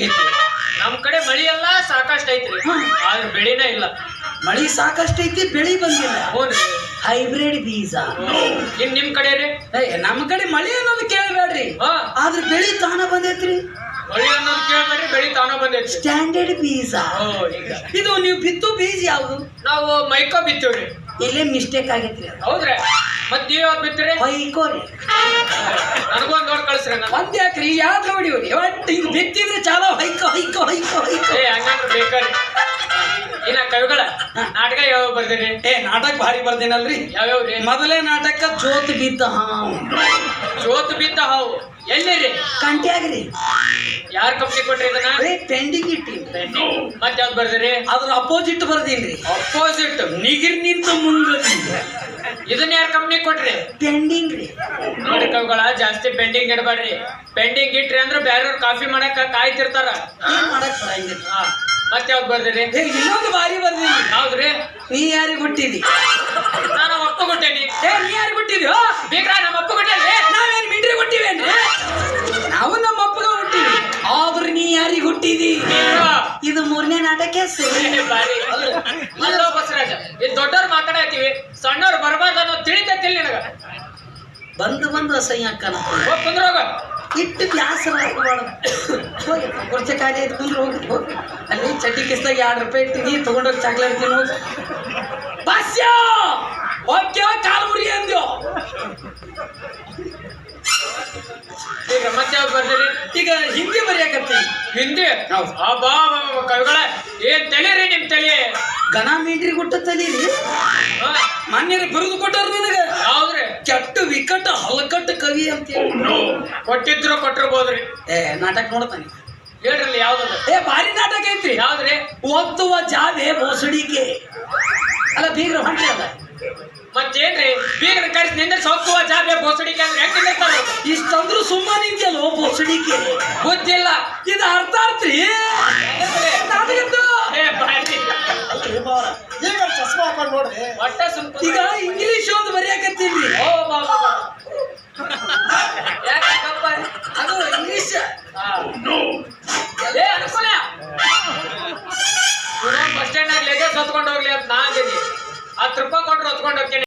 ಹೆಂಗೈತಿ ನಮ್ ಕಡೆ ಮಳಿ ಎಲ್ಲ ಸಾಕಷ್ಟು ಐತ್ರಿ. ಆದ್ರೆ ಬೆಳಿನೇ ಇಲ್ಲ. ಮಳಿ ಸಾಕಷ್ಟು ಐತಿ ಬೆಳಿ ಬಂದಿಲ್ಲ. ಹೈಬ್ರಿಡ್ ಬೀಜ. ನಿಮ್ ನಿಮ್ ಕಡೆ ರೀ? ನಮ್ ಕಡೆ ಮಳಿ ಅನ್ನೋದು ಕೇಳಬೇಡ್ರಿ. ಹಾ. ಆದ್ರೆ ಬೆಳಿ ತಾನ ಬಂದೈತ್ರಿ. ಮಳಿ ಅನ್ನೋದು ಕೇಳ್ಬೇಡ್ರಿ ಬೆಳಿ ತಾನ ಬಂದೈತಿ ಸ್ಟ್ಯಾಂಡರ್ಡ್ ಬೀಜ. ಓ ಈಗ. ಇದು ನೀವು ಬಿತ್ತು ಬೀಜ ಯಾವುದು? ನಾವು ಮೈಕೋ ಬಿತ್ತೀವ್ರಿ. ಇಲ್ಲೇ ಮಿಸ್ಟೇಕ್ ಆಗೈತ್ರಿ. ಹೌದ್ರಿ? ಮತ್ ನೀವ್ ಯಾವ್ದು ಬಿತ್ತೀರಿ ಹೊಯ್ಕೋ ರೀ ನನಗೊಂದ್ ನೋಡ್ ಕಳ್ಸ್ರಿ ನಾನು ಒಂದ್ ಯಾಕ್ರಿ? ಯಾಕೆ ಹೊಡಿಯೋರಿ ಒಟ್ಟು ಹಿಂಗ್ ಬಿತ್ತಿದ್ರೆ ಚಾಲೋ? ಹೈಕೋ ಹೈಕೋ ಹೈಕೋ ಹೈಕೋ. ಏ ಹಂಗಂದ್ರೆ ಬೇಕಾರಿ. ಇನ್ನ ಕವಿಗಳ ನಾಟಕ ಯಾವ ಬರ್ದಿರಿ? ಏ ನಾಟಕ ಭಾರಿ ಬರ್ದೇನಲ್ರಿ. ಯಾವ್ಯಾವ್ರಿ? ಮೊದಲೇ ನಾಟಕ ಜೋತ್ ಬಿದ್ದ ಹಾವು. ಜೋತ್ ಬಿದ್ದ ಹಾವು. ಎಲ್ಲಿರಿ ಕಂಟಿಯಾಗ್ರಿ ಯಾರ್ ಕಂಪ್ನಿ ಕೊಟ್ರಿ ಇದನ್ನ? ಪೆಂಡಿಂಗ್ ಇಟ್ಟಿ ಮತ್ತೆ ಯಾವ್ದು ಬರ್ದಿರಿ? ಅದ್ರ ಅಪೋಸಿಟ್ ಬರ್ದೀನ್ರಿ. ಅಪೋಸಿಟ್ ನಿಗಿರ್ ನಿಂತ ಮುಂದೆ ಇದನ್ನ ಯಾರ ಕಂಪ್ನಿ ಕೊಟ್ರಿ? ಪೆಂಡಿಂಗ್ ರೀ. ನೋಡಿ ಕವಿಗಳ ಜಾಸ್ತಿ ಪೆಂಡಿಂಗ್ ಇಡಬೇಡ್ರಿ. ಪೆಂಡಿಂಗ್ ಇಟ್ರಿ ಅಂದ್ರೆ ಬೇರೆಯವ್ರು ಕಾಫಿ ಮಾಡಕ ಕಾಯ್ತಿರ್ತಾರ. ಏನ್ ಮಾಡಕ್ ಬರಂಗಿಲ್ಲ ಹಾ. ಮತ್ ಯಾವ್ದು ಬರ್ದಿರಿ? ಇನ್ನೊಂದು ಬಾರಿ ಬರ್ದಿಲ್ಲ ಹೌದ್ರಿ? ನೀ ಯಾರಿಗೆ ಹುಟ್ಟಿದಿ? ನಾನು ಒಪ್ಪು ಕೊಟ್ಟೇನಿ ಏ ನೀ ಯಾರಿಗೆ ಹುಟ್ಟಿದ್ಯೋ ಬೇಕ್ರ ನಮ್ಮ ಅಪ್ಪ ಕೊಟ್ಟೇನಿ ನಾವೇನ್ ಮಿಂಡ್ರಿ ಹುಟ್ಟಿವೇನ್ರಿ ನಾವು ನಮ್ಮ ಅಪ್ಪಗ ಹುಟ್ಟಿವಿ ಆದ್ರೆ ನೀ ಯಾರಿಗೆ ಹುಟ್ಟಿದಿ ಇದು ಮೂರನೇ ನಾಟಕ ಸರಿ. ಬಾರಿ. ಅಲ್ಲೋ ಬಸವರಾಜ ಇದು ದೊಡ್ಡವ್ರು ಮಾತಾಡತ್ತೀವಿ ಸಣ್ಣವ್ರು ಬರಬಾರ್ದು ಅನ್ನೋ ತಿಳಿ ನಿನಗ. ಬಂದು ಬಂದು ಅಸಹ್ಯ ಹೋಗ್ ಕುಂದ್ರೋಗ. ಇಟ್ಟು ಬ್ಯಾಸರ ಆಗಬಾರ್ದು. ಹೋಗಿ ಕುರ್ಚೆ ಖಾಲಿ ಆಯ್ತು ಕುಂದ್ರೆ ಹೋಗಿ ಹೋಗಿ. ಅಲ್ಲಿ ಚಡ್ಡಿ ಕಿಸ್ದಾಗ ಎರಡು ರೂಪಾಯಿ ಇಟ್ಟಿದ್ದಿ ತಗೊಂಡೋಗಿ ಚಾಕ್ಲೇಟ್ ತಿನ್ನೋದು ಬಾಸ್ಯ! ಓಕೆ ಕಾಲು ಮುರಿ ಅಂದ್ಯೋ. ಈಗ ಮತ್ತೆ ಬರ್ದಿರಿ ಈಗ ಹಿಂದಿ ಬರೆಯಕತ್ತಿ ಹಿಂದಿ? ಕವಿಗಳೇ ಆ ಬಾ ಬಾ, ಬಾ, ಕವಿಗಳ. ಏನ್ ತಲೆ ರೀ ನಿಮ್ ತಲೆ. ಗಣ ಮೀಟ್ರಿ ಕೊಟ್ಟ ತಲೀರಿ? ಮಾನ್ಯರು ಬಿರುದು ಕೊಟ್ಟಾರ ನನಗೆ? ಹೌದ್ರಿ. ಕೆಟ್ಟ ವಿಕಟ ಹಲಕಟ್ಟ ಕವಿ ಅಂತ ಕೊಟ್ಟಿದ್ರು ಕೊಟ್ಟಿರ್ಬೋದ್ರಿ. ಏ ನಾಟಕ ನೋಡ್ತಾನೆ. ಹೇಳ್ರಲ್ಲ ಯಾವ್ದದ? ಏ ಭಾರಿ ನಾಟಕ ಐತ್ರಿ. ಯಾವ್ದ್ರಿ? ಒತ್ತುವ ಜಾವೆ ಬೋಸಡಿಕೆ. ಅಲ್ಲ ಬೀಗ್ರ ಹೊಂಟಿ ಅಲ್ಲ. ಮತ್ತೇನ್ರಿ? ಬೀಗ್ರ ಕರೆಸಿ ನಿಂದ ಸೊಕ್ಕುವ ಜಾಬೆ ಬೋಸಡಿಕೆ ಅಂದ್ರೆ ಹೆಂಗ್ ನಿಂದಿರ್ತಾರ ಇಷ್ಟಂದ್ರು ಸುಮ್ಮನೆ ನಿಂತಿಯಲ್ಲ ಬೋಸಡಿಕೆ ಗೊತ್ತಿಲ್ಲ. ಇದು ಅರ್ಥ ಬಾರಿ. ಈಗ ಚಸ್ಮಾ ಹಾಕೊಂಡು ನೋಡ್ರಿ. ಒಟ್ಟ ಈಗ ಇಂಗ್ಲಿಷ್ ಒಂದು ಬರೆಯಕತ್ತೀನಿ. ಓ ಬಾಬಾ ಬಾ, ಬಾ. ಯಾಕೆ ಕಪ್ಪ? ಅದು ಇಂಗ್ಲಿಷ್. ಏ ಅನುಕೂಲ. ಬಸ್ ಸ್ಟ್ಯಾಂಡ್ ನಾಗ ಲಗೇಜ್ ಹೊತ್ಕೊಂಡು ಹೋಗ್ಲಿ ಅಂತ ನಾ ಅಂದಿನಿ. ಹತ್ತು ರೂಪಾಯಿ ಕೊಟ್ರು ಹೊತ್ಕೊಂಡು ಹೋಗ್ತೀನಿ.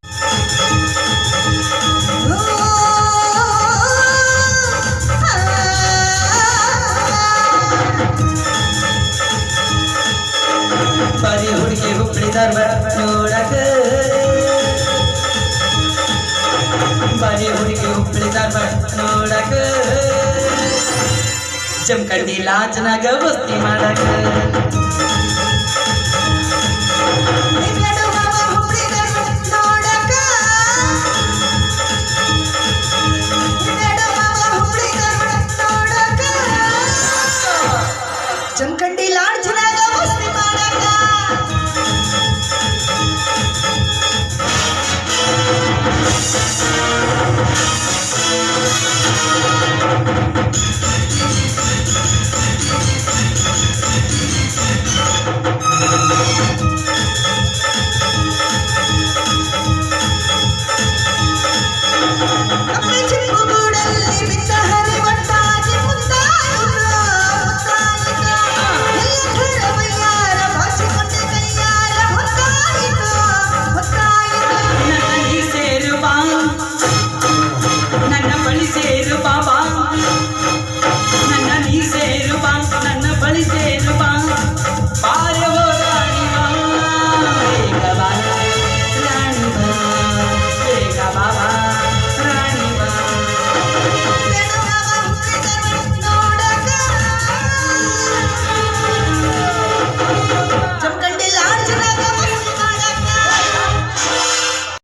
ಹುಡುಗಿ ಹುಬ್ಬಳಿ ಧಾರವಾಡ ನೋಡಕ ಬರೀ ಹುಡುಗಿ ಹುಬ್ಬಳಿ ಧಾರವಾಡ ನೋಡಕ ಜಮಖಂಡಿ ಲಾಜ್ನಾಗ ಬಸ್ತಿ ಮಾಡಕ